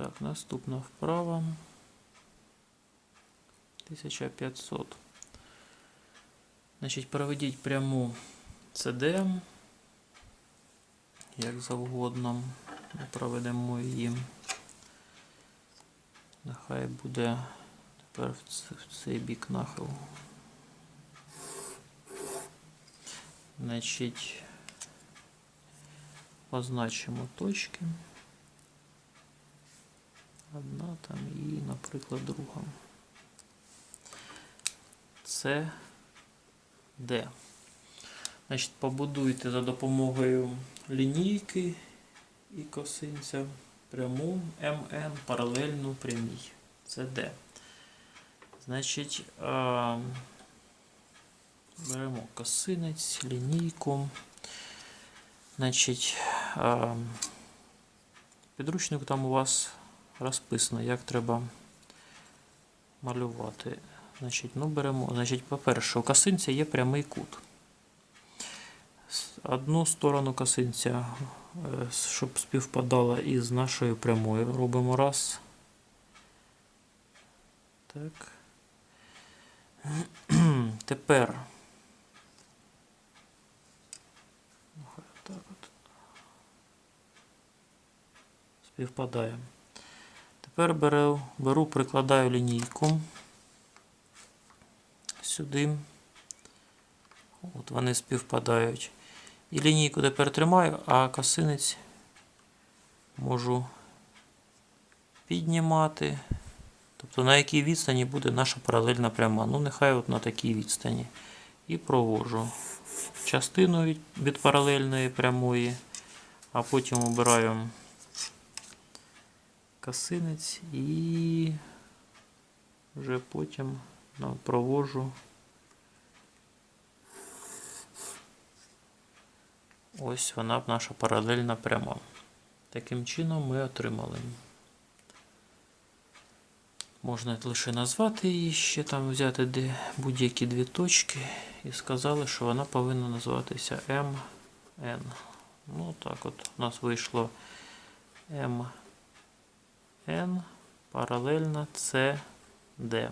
Так, наступна вправа. 1500. Значить, проведіть пряму CD, як завгодно. Ми проведемо її. Нехай буде тепер в цей бік нахил. Значить, позначимо точки. Одна там і, наприклад, друга. Це Д. Значить, побудуйте за допомогою лінійки і косинця пряму МН паралельну прямій. Це Д. Значить, беремо косинець, лінійку. Значить, підручник там у вас розписано, як треба малювати. Значить, ну беремо. Значить, по-перше, у косинця є прямий кут. Одну сторону косинця, е, щоб співпадала із нашою прямою. Робимо раз. Так. Тепер. Нехай так от. Співпадає. Тепер беру, беру, прикладаю лінійку сюди. От вони співпадають. І лінійку тепер тримаю, а косинець можу піднімати. Тобто на якій відстані буде наша паралельна пряма. Ну, нехай от на такій відстані. І провожу частину від, від паралельної прямої, а потім обираю косинець і вже потім провожу ось вона наша паралельна пряма. Таким чином ми отримали. Можна лише назвати її, ще там взяти будь-які дві точки і сказали, що вона повинна називатися MN. Ну так от у нас вийшло MN паралельно CD.